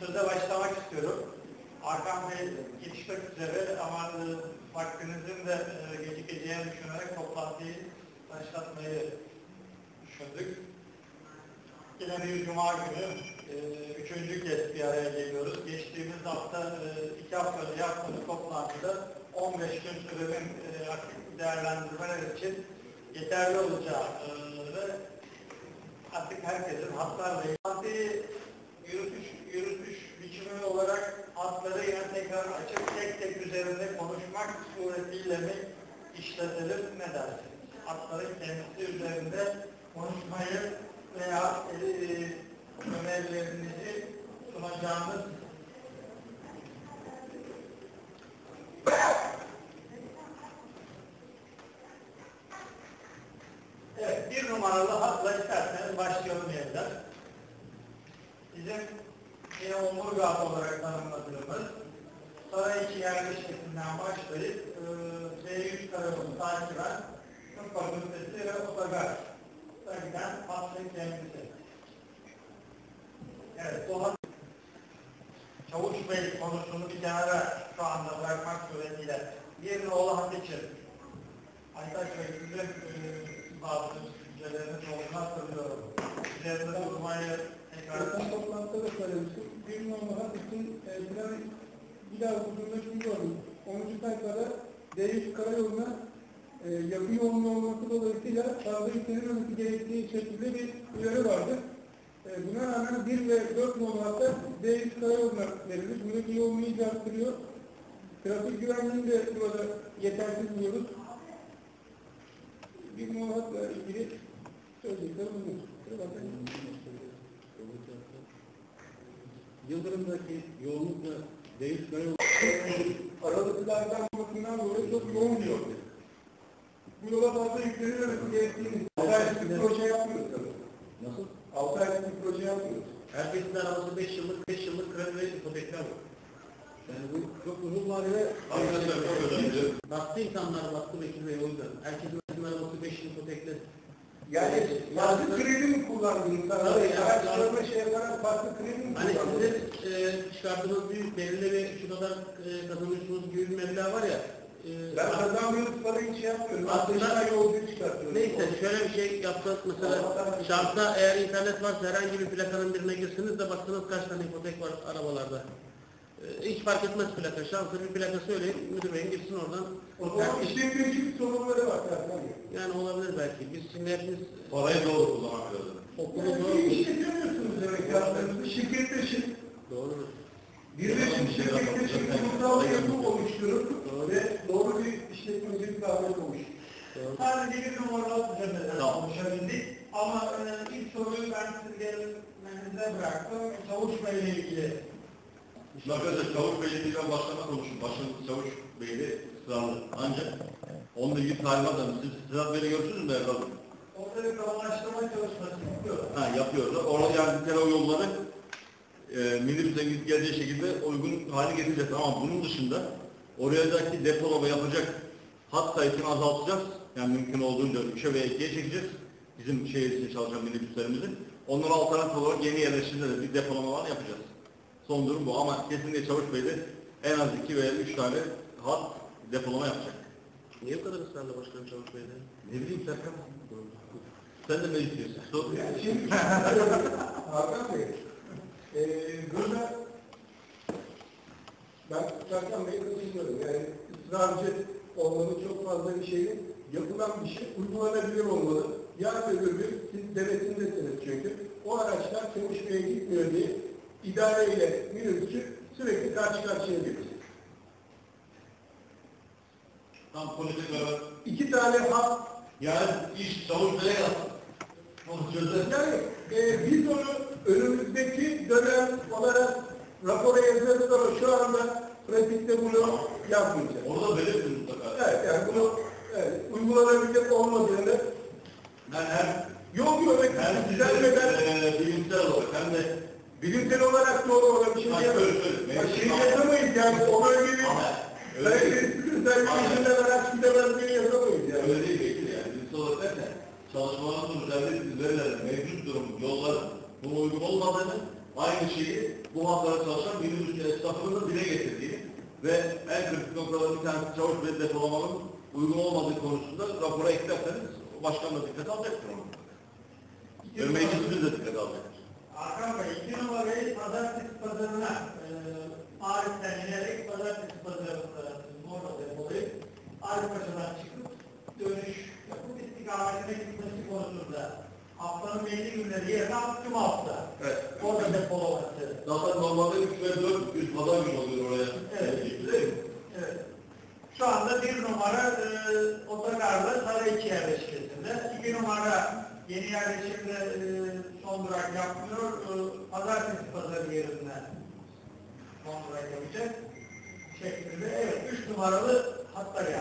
Söze başlamak istiyorum. Hakan Bey yetişmek üzere ama e, vaktinizin de e, gecikeceğini düşünerek toplantıyı başlatmayı düşündük. Bir cuma günü e, üçüncü kez bir araya geliyoruz. Geçtiğimiz hafta, e, iki hafta önce yaptığımız toplantıda 15 gün sürenin e, değerlendirmeler için yeterli olacağı e, ve artık herkesin hatlarla toplantıyı yürütüş, yürütüş biçimi olarak hatları yine tekrar açıp tek tek üzerinde konuşmak suretiyle mi işletelim ne dersiniz? Hatların kendisi üzerinde konuşmayı veya e, önerilerinizi sunacağınız Evet, bir numaralı hatla isterseniz başlayalım yeniden. Bizim yine omurga olarak tanımladığımız Sarayiçi yerleşkesinden başlayıp e, Z3 karayolu takiben Tıp Fakültesi ve Otogar giden hattın kendisi. Evet, hat Çavuş Bey konusunu bir kenara şu anda bırakmak suretiyle nolu hat için Aytaç Bey sizin e, bazı düşünceleriniz olduğunu hatırlıyorum. Üzerinde durmayı Geçen toplantıda da söylemiştim. Bir numaralı hat için e, plan bir daha huzurunda şunu gördüm. 10. sayfada D100 karayoluna e, yakın yoğunluğu olması dolayısıyla fazla yüklenilmemesi gerektiği şekilde bir uyarı vardı. E, buna rağmen 1 ve 4 numaralı hatta D100 karayoluna verilmiş. Buradaki yoğunluğu iyice arttırıyor. Trafik güvenliğini de burada yetersiz buluyoruz. Bir numaralı hatla ilgili söyleyeceklerim bunlar. Kusura bakmayın. Yıldırım'daki yoğunlukla değiş karayolu Aralıklardan bakımından dolayı çok yoğun bir yol. Bu yola fazla yüklenilmemesi gerektiğini 6 aylık bir proje yapmıyoruz tabii. nasıl? 6 aylık bir proje yapmıyoruz. Herkesin arabası 5 yıllık 5 yıllık kredi ve ipotekler var. Yani bu çok uzun vadede Arkadaşlar çok önemli. battı insanlar battı Bekir Bey o yüzden. Herkesin arabası 5 yıl ipotekli. Yani farklı kredi mi yani- araçlarına şey yaparak farklı kredi mi Hani sizin e, çıkarttığınız büyük belirli ve şu kadar e, kazanıyorsunuz gibi bir meblağ var ya. E, Ben kazanmıyorum para hiç şey yapmıyorum. Aslında- yolcu çıkartıyorum. Neyse şöyle bir şey yapsak mesela şartta eğer internet varsa herhangi bir plakanın birine girsiniz de baksanız kaç tane ipotek var arabalarda. Ee, hiç fark etmez plaka. Şanslı bir plaka söyleyin müdür beyin girsin oradan. O zaman Herkes- işletmecilik sorunları var. Yani. yani olabilir belki. Biz şimdi hepimiz Parayı doğru kullanmak lazım. okulu Yani doğru. bir işletemiyorsunuz demek ki aslında. Şirketleşin. Doğru. Birleşim şirketleşim kurumsal yapı oluşturup Doğru. ve doğru bir işletmecilik kavramı oluşturur. Sadece bir numaralı Tamam. konuşabildik. Ama e, ilk soruyu ben sizlerinize bıraktım. Bey ile ilgili. Arkadaşlar Çavuş Bey'le bir ben başkanla konuştum. Başkan Çavuş Bey'le ısrarlı. Ancak ilgili talimat aldım. Siz Sedat Bey'le görüşürüz mü Bey? Orada bir kamulaştırma çalışması yapıyor. Ha yapıyorlar. Orada yani bir kere o yolları e, minibüse gidip geleceği şekilde uygun hale getireceğiz. Ama bunun dışında oraya daki depolama yapacak hat sayısını azaltacağız. Yani mümkün olduğunca 3'e ve 2'ye çekeceğiz. Bizim şehir için çalışan minibüslerimizin. Onlara alternatif olarak yeni yerleşimde de bir depolamalar yapacağız. Son durum bu ama kesinlikle Çavuş Bey'de en az 2 veya 3 tane hat depolama yapacak. Niye bu kadar ısrarla başkanım Çavuş Bey'de? Ne bileyim Serkan. Sen de ne istiyorsun? Sor. Yani şimdi Hakan Bey, eee burada ben Serkan Bey'e katılıyorum. Yani ısrarcı olmanın çok fazla bir şeyi yapılan bir şey uygulanabilir olmalı. Yarın öbür gün siz denetindesiniz çünkü. O araçlar çalışmaya gitmiyor diye idareyle minibüsçü sürekli karşı karşıya geliyor. Tam politik olarak İki tane hat Yani iş Bey'e yaptı. Yani e, biz onu önümüzdeki dönem olarak rapora yazarız ama şu anda pratikte bunu yapmayacağız. Orada belirtin mutlaka. Evet yani bunu evet, uygulanabilecek olmadığını Ben hem yok yok size düzelmeden e, bilimsel olarak hem de bilimsel olarak doğru ona bir şey Hayır, diyemeyiz. öyle, öyle. Ya Şey yazamayız yani o değil. karakteristik özelliklerinden araç gidemezliğini yazamayız yani. Öyle değil belki de yani. Bilimsel olarak derken çalışmaların üzerinde verilen mevcut durum, yolların buna uygun olmadığını aynı şeyi bu hatlara çalışan minibüs esnafının da dile getirdiğini ve en kritik noktaların bir tanesi çavuş bezi depolamanın uygun olmadığı konusunda rapora eklerseniz başkan da dikkat alacaktır onu. Ve meclisimiz de dikkat alacaktır. Hakan Bey, iki numarayı pazartesi pazarına e, Arif'ten inerek pazartesi pazarında orada depolayıp Arifpaşa'dan çıkıp dönüş yapıp istikametine gitmesi konusunda haftanın belli günleri yerine tüm hafta Evet. orada depolaması. Zaten normalde 3 ve 4 yüz pazar günü oluyor oraya. Evet. Değil mi? Evet. Şu anda bir numara e, otogarda Sarayçı yerleşkesinde. iki numara yeni yerleşimde e, son durak yapmıyor. E, Pazartesi pazarı yerinde son durak yapacak şeklinde. Evet, üç numaralı hatta geldi.